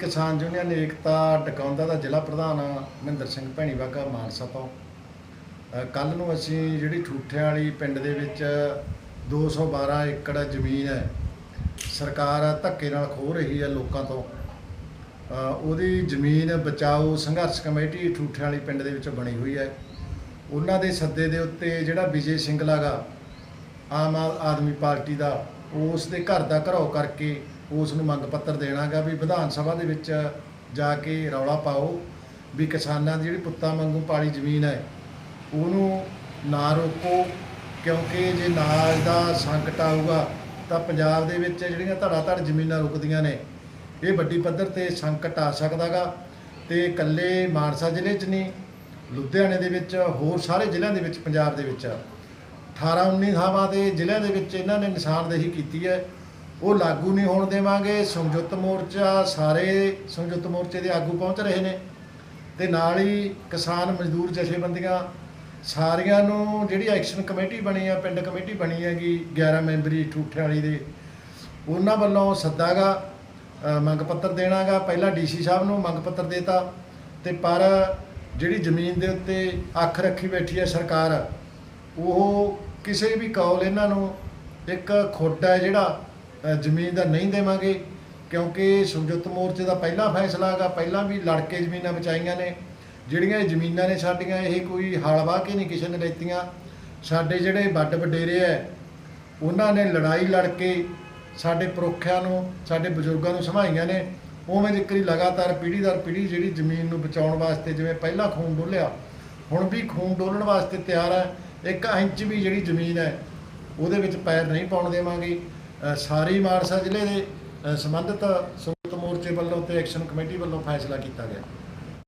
ਕਿਸਾਨ ਯੂਨੀਅਨ ਏਕਤਾ ਡਕੌਂਦਾ ਦਾ ਜ਼ਿਲ੍ਹਾ ਪ੍ਰਧਾਨ ਮਹਿੰਦਰ ਸਿੰਘ ਭੈਣੀਵਾਗਾ ਮਾਨਸਾ ਤੋਂ। ਕੱਲ ਨੂੰ ਅਸੀਂ ਜਿਹੜੀ ਠੂਠਿਆਂ ਵਾਲੀ ਪਿੰਡ ਦੇ ਵਿੱਚ 212 ਏਕੜ ਜ਼ਮੀਨ ਹੈ, ਸਰਕਾਰ ਧੱਕੇ ਨਾਲ ਖੋਹ ਰਹੀ ਹੈ ਲੋਕਾਂ ਤੋਂ। ਉਹਦੀ ਜ਼ਮੀਨ ਬਚਾਓ ਸੰਘਰਸ਼ ਕਮੇਟੀ ਠੂਠਿਆਂ ਵਾਲੀ ਪਿੰਡ ਦੇ ਵਿੱਚ ਬਣੀ ਹੋਈ ਹੈ। ਉਹਨਾਂ ਦੇ ਸੱਦੇ ਦੇ ਉੱਤੇ ਜਿਹੜਾ ਵਿਜੇ ਸਿੰਗਲਾ ਗਾ, ਆਮ ਆਦਮੀ ਪਾਰਟੀ ਦਾ, ਉਸ ਦੇ ਘਰ ਦਾ ਘਰਾਓ ਕਰਕੇ ਉਸ ਨੂੰ ਮੰਗ ਪੱਤਰ ਦੇਣਾਗਾ ਵੀ ਵਿਧਾਨ ਸਭਾ ਦੇ ਵਿੱਚ ਜਾ ਕੇ ਰੌਲਾ ਪਾਓ ਵੀ ਕਿਸਾਨਾਂ ਦੀ ਜਿਹੜੀ ਪੁੱਤਾਂ ਵਾਂਗੂ ਪਾਲੀ ਜ਼ਮੀਨ ਹੈ, ਉਹਨੂੰ ਨਾ ਰੋਕੋ, ਕਿਉਂਕਿ ਜੇ ਨਾਜ ਦਾ ਸੰਕਟ ਆਊਗਾ ਤਾਂ ਪੰਜਾਬ ਦੇ ਵਿੱਚ ਜਿਹੜੀਆਂ ਧੜਾ ਧੜ ਜ਼ਮੀਨਾਂ ਰੁਕਦੀਆਂ ਨੇ, ਇਹ ਵੱਡੀ ਪੱਧਰ ਤੇ ਸੰਕਟ ਆ ਸਕਦਾਗਾ ਤੇ ਇਕੱਲੇ ਮਾਨਸਾ ਜ਼ਿਲ੍ਹੇ 'ਚ ਨਹੀਂ, ਲੁਧਿਆਣੇ ਦੇ ਵਿੱਚ, ਹੋਰ ਸਾਰੇ ਜ਼ਿਲ੍ਹਿਆਂ ਦੇ ਵਿੱਚ ਪੰਜਾਬ ਦੇ ਵਿੱਚ। 18 19 ਥਾਵਾਂ 'ਤੇ ਜ਼ਿਲ੍ਹਿਆਂ ਦੇ ਵਿੱਚ ਇਹਨਾਂ ਨੇ ਨਿਸ਼ਾਨਦੇਹੀ ਕੀਤੀ ਹੈ। ਉਹ ਲਾਗੂ ਨਹੀਂ ਹੋਣ ਦੇਵਾਂਗੇ। ਸੰਯੁਕਤ ਮੋਰਚਾ ਸਾਰੇ ਸੰਯੁਕਤ ਮੋਰਚੇ ਦੇ ਆਗੂ ਪਹੁੰਚ ਰਹੇ ਨੇ ਤੇ ਨਾਲ ਹੀ ਕਿਸਾਨ ਮਜ਼ਦੂਰ ਜਥੇਬੰਦੀਆਂ ਸਾਰੀਆਂ ਨੂੰ ਜਿਹੜੀ ਐਕਸ਼ਨ ਕਮੇਟੀ ਬਣੀ ਆ ਪਿੰਡ ਕਮੇਟੀ ਬਣੀ ਹੈਗੀ 11 ਮੈਂਬਰੀ ਠੂਠੇ ਵਾਲੀ ਦੇ ਉਹਨਾਂ ਵੱਲੋਂ ਸੱਦਾਗਾ ਅ, ਮੰਗ ਪੱਤਰ ਦੇਣਾਗਾ। ਪਹਿਲਾਂ ਡੀਸੀ ਸਾਹਿਬ ਨੂੰ ਮੰਗ ਪੱਤਰ ਦੇਤਾ ਤੇ ਪਰ ਜਿਹੜੀ ਜ਼ਮੀਨ ਦੇ ਉੱਤੇ ਅੱਖ ਰੱਖੀ ਬੈਠੀ ਹੈ ਸਰਕਾਰ ਉਹ ਕਿਸੇ ਵੀ ਕੌਲ ਇਹਨਾਂ ਨੂੰ ਇੱਕ ਖੋਟਾ ਹੈ ਜਿਹੜਾ ਜ਼ਮੀਨ ਦਾ ਨਹੀਂ ਦੇਵਾਂਗੇ, ਕਿਉਂਕਿ ਸੰਯੁਕਤ ਮੋਰਚੇ ਦਾ ਪਹਿਲਾ ਫੈਸਲਾ ਹੈਗਾ, ਪਹਿਲਾਂ ਵੀ ਲੜ ਕੇ ਜ਼ਮੀਨਾਂ ਬਚਾਈਆਂ ਨੇ। ਜਿਹੜੀਆਂ ਇਹ ਜ਼ਮੀਨਾਂ ਨੇ ਸਾਡੀਆਂ, ਇਹ ਕੋਈ ਹਲ ਵਾਹ ਕੇ ਨਹੀਂ ਕਿਸੇ ਨੇ ਲੈਤੀਆਂ। ਸਾਡੇ ਜਿਹੜੇ ਵੱਡ ਵਡੇਰੇ ਹੈ ਉਹਨਾਂ ਨੇ ਲੜਾਈ ਲੜ ਕੇ ਸਾਡੇ ਪੁਰਖਿਆਂ ਨੂੰ, ਸਾਡੇ ਬਜ਼ੁਰਗਾਂ ਨੂੰ ਸਮਾਈਆਂ ਨੇ। ਉਵੇਂ ਜ਼ਿਕਰੀ ਲਗਾਤਾਰ ਪੀੜ੍ਹੀ ਦਰ ਪੀੜ੍ਹੀ ਜਿਹੜੀ ਜ਼ਮੀਨ ਨੂੰ ਬਚਾਉਣ ਵਾਸਤੇ ਜਿਵੇਂ ਪਹਿਲਾਂ ਖੂਨ ਡੋਲਿਆ, ਹੁਣ ਵੀ ਖੂਨ ਡੋਲਣ ਵਾਸਤੇ ਤਿਆਰ ਹੈ ਇੱਕ ਇੰਚ ਵੀ ਜਿਹੜੀ ਜ਼ਮੀਨ ਹੈ ਉਹਦੇ ਵਿੱਚ ਪੈਰ ਨਹੀਂ ਪਾਉਣ ਦੇਵਾਂਗੇ। ਸਾਰੀ ਮਾਨਸਾ ਜ਼ਿਲ੍ਹੇ ਦੇ ਸੰਬੰਧਿਤ ਸੰਯੁਕਤ ਮੋਰਚੇ ਵੱਲੋਂ ਤੇ ਐਕਸ਼ਨ ਕਮੇਟੀ ਵੱਲੋਂ ਫੈਸਲਾ ਕੀਤਾ ਗਿਆ।